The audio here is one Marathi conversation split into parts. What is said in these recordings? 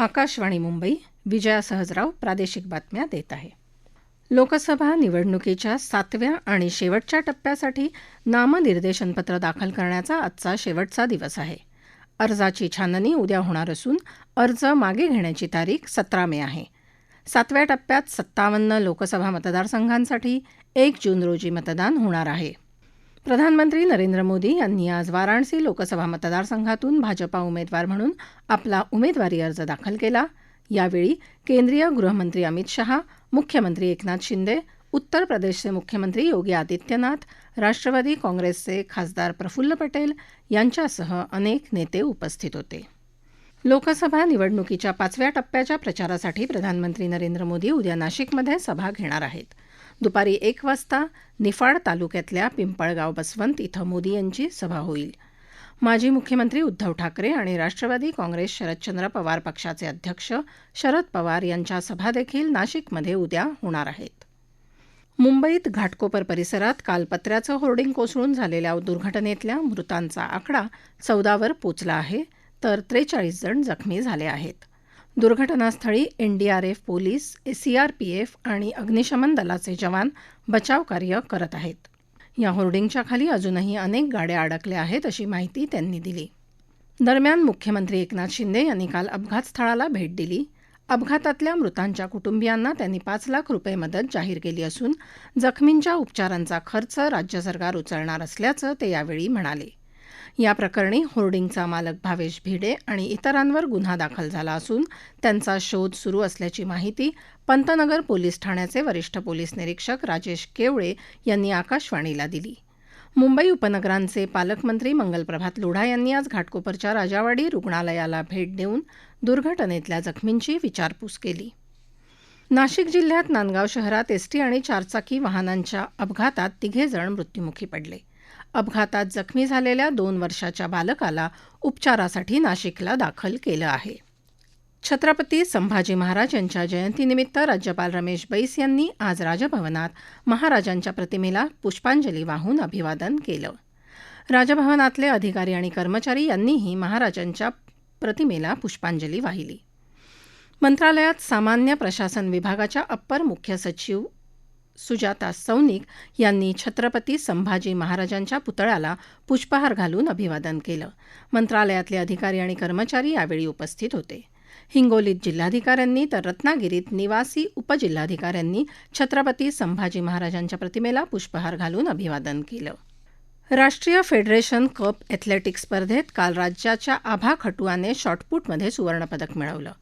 आकाशवाणी मुंबई विजया सहजराव प्रादेशिक बातम्या देत आहे. लोकसभा निवडणुकीच्या सातव्या आणि शेवटच्या टप्प्यासाठी नामनिर्देशनपत्र दाखल करण्याचा आजचा शेवटचा दिवस आहे. अर्जाची छाननी उद्या होणार असून अर्ज मागे घेण्याची तारीख सतरा मे आहे. सातव्या टप्प्यात सत्तावन्न लोकसभा मतदारसंघांसाठी एक जून रोजी मतदान होणार आहे. प्रधानमंत्री नरेंद्र मोदी यांनी आज वाराणसी लोकसभा मतदारसंघातून भाजपा उमेदवार म्हणून आपला उमेदवारी अर्ज दाखल केला. यावेळी केंद्रीय गृहमंत्री अमित शहा मुख्यमंत्री एकनाथ शिंदे उत्तर प्रदेशचे मुख्यमंत्री योगी आदित्यनाथ राष्ट्रवादी काँग्रेसचे खासदार प्रफुल्ल पटेल यांच्यासह अनेक नेते उपस्थित होते. लोकसभा निवडणुकीच्या पाचव्या टप्प्याच्या प्रचारासाठी प्रधानमंत्री नरेंद्र मोदी उद्या नाशिकमध्ये सभा घेणार आहेत. दुपारी एक वाजता निफाड तालुक्यातल्या पिंपळगाव बसवंत इथं मोदी यांची सभा होईल. माजी मुख्यमंत्री उद्धव ठाकरे आणि राष्ट्रवादी काँग्रेस शरदचंद्र पवार पक्षाचे अध्यक्ष शरद पवार यांच्या सभा देखील नाशिकमध्ये उद्या होणार आहेत. मुंबईत घाटकोपर परिसरात काल पत्र्याचं होर्डिंग कोसळून झालेल्या दुर्घटनेतल्या मृतांचा आकडा चौदावर पोचला आहे तर त्रेचाळीस जण जखमी झाले आहेत. दुर्घटनास्थळी एनडीआरएफ पोलीस सीआरपीएफ आणि अग्निशमन दलाचे जवान बचावकार्य करत आहेत. या होर्डिंगच्या खाली अजूनही अनेक गाड्या अडकल्या आहेत अशी माहिती त्यांनी दिली. दरम्यान मुख्यमंत्री एकनाथ शिंदे यांनी काल अपघातस्थळाला भेट दिली. अपघातातल्या मृतांच्या कुटुंबियांना त्यांनी पाच लाख रुपये मदत जाहीर केली असून जखमींच्या उपचारांचा खर्च राज्य सरकार उचलणार असल्याचं ते यावेळी म्हणाले. या प्रकरणी होर्डिंगचा मालक भावेश भिडे आणि इतरांवर गुन्हा दाखल झाला असून त्यांचा शोध सुरू असल्याची माहिती पंतनगर पोलीस ठाण्याचे वरिष्ठ पोलीस निरीक्षक राजेश केवळे यांनी आकाशवाणीला दिली. मुंबई उपनगरांचे पालकमंत्री मंगलप्रभात लोढा यांनी आज घाटकोपरच्या राजावाडी रुग्णालयाला भेट देऊन दुर्घटनेतल्या जखमींची विचारपूस केली. नाशिक जिल्ह्यात नांदगाव शहरात एसटी आणि चारचाकी वाहनांच्या अपघातात तिघेजण मृत्युमुखी पडले. अपघातात जखमी झालेल्या दोन वर्षाच्या बालकाला उपचारासाठी नाशिकला दाखल केलं आहे. छत्रपती संभाजी महाराज यांच्या जयंतीनिमित्त राज्यपाल रमेश बैस यांनी आज राजभवनात महाराजांच्या प्रतिमेला पुष्पांजली वाहून अभिवादन केलं. राजभवनातले अधिकारी आणि कर्मचारी यांनीही महाराजांच्या प्रतिमेला पुष्पांजली वाहिली. मंत्रालयात सामान्य प्रशासन विभागाच्या अप्पर मुख्य सचिव सुजाता सौनिक यांनी छत्रपती संभाजी महाराजांच्या पुतळ्याला पुष्पहार घालून अभिवादन केलं. मंत्रालयातले अधिकारी आणि कर्मचारी यावेळी उपस्थित होते. हिंगोलीत जिल्हाधिकाऱ्यांनी तर रत्नागिरीत निवासी उपजिल्हाधिकाऱ्यांनी छत्रपती संभाजी महाराजांच्या प्रतिमेला पुष्पहार घालून अभिवादन केलं. राष्ट्रीय फेडरेशन कप एथलेटिक्स स्पर्धेत काल राज्याच्या आभा खटुआने शॉटपुटमध्ये सुवर्णपदक मिळवलं.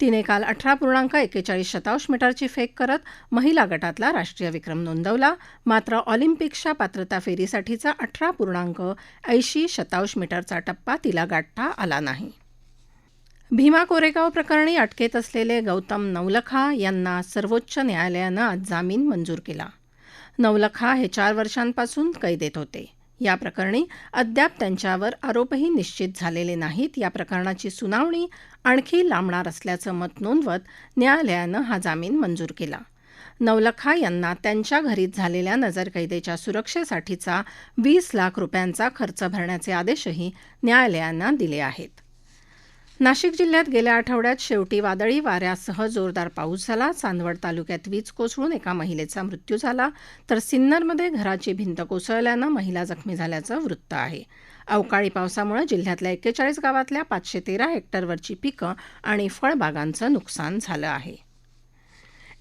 तिने काल अठरा पूर्णांक एक्केचाळीस शतांश मीटरची फेक करत महिला गटातला राष्ट्रीय विक्रम नोंदवला. मात्र ऑलिम्पिक्सच्या पात्रता फेरीसाठीचा अठरा पूर्णांक ऐंशी शतांश मीटरचा टप्पा तिला गाठता आला नाही. भीमा कोरेगाव प्रकरणी अटकेत असलेले गौतम नवलखा यांना सर्वोच्च न्यायालयानं आज जामीन मंजूर केला. नवलखा हे चार वर्षांपासून कैदेत होते. या प्रकरणी अद्याप त्यांच्यावर आरोपही निश्चित झालेले नाहीत. या प्रकरणाची सुनावणी आणखी लांबणार असल्याचं मत नोंदवत न्यायालयानं हा जामीन मंजूर केला. नवलखा यांना त्यांच्या घरीच झालेल्या नजरकैदेच्या सुरक्षेसाठीचा वीस लाख रुपयांचा खर्च भरण्याचे आदेशही न्यायालयांना दिले आहेत. नाशिक जिल्ह्यात गेल्या आठवड्यात शेवटी वादळी वाऱ्यासह जोरदार पाऊस झाला. चांदवड तालुक्यात वीज कोसळून एका महिलेचा मृत्यू झाला. तर सिन्नरमध्ये घराची भिंत कोसळल्यानं महिला जखमी झाल्याचं वृत्त आहे. अवकाळी पावसामुळे जिल्ह्यातल्या एक्केचाळीस गावातल्या पाचशे तेरा हेक्टरवरची पिकं आणि फळबागांचं नुकसान झालं आहे.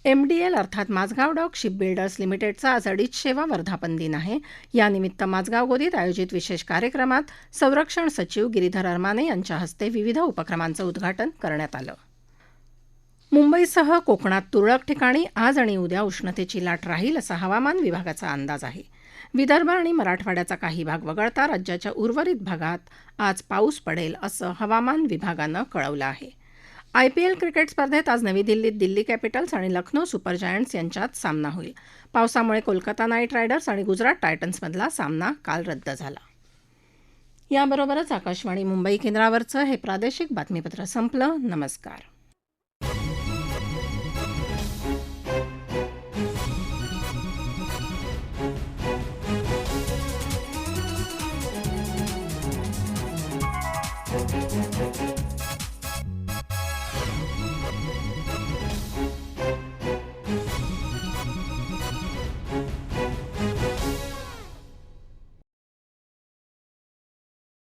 एमडीएल अर्थात माझगाव डॉक शिप बिल्डर्स लिमिटेडचा आज अडीचशेवा वर्धापन दिन आहे. यानिमित्त माझगाव गोदीत आयोजित विशेष कार्यक्रमात संरक्षण सचिव गिरीधर अरमाने यांच्या हस्ते विविध उपक्रमांचं उद्घाटन करण्यात आलं. मुंबईसह कोकणात तुरळक ठिकाणी आज आणि उद्या उष्णतेची लाट राहील असा हवामान विभागाचा अंदाज आहे. विदर्भ आणि मराठवाड्याचा काही भाग वगळता राज्याच्या उर्वरित भागात आज पाऊस पडेल असं हवामान विभागानं कळवलं आहे. आयपीएल क्रिकेट स्पर्धेत आज नवी दिल्लीत दिल्ली कॅपिटल्स आणि लखनौ सुपर जायंट्स यांच्यात सामना होईल. पावसामुळे कोलकाता नाईट रायडर्स आणि गुजरात टायटन्समधला सामना काल रद्द झाला. याबरोबरच आकाशवाणी मुंबई केंद्रावरचं हे प्रादेशिक बातमीपत्र संपलं. नमस्कार.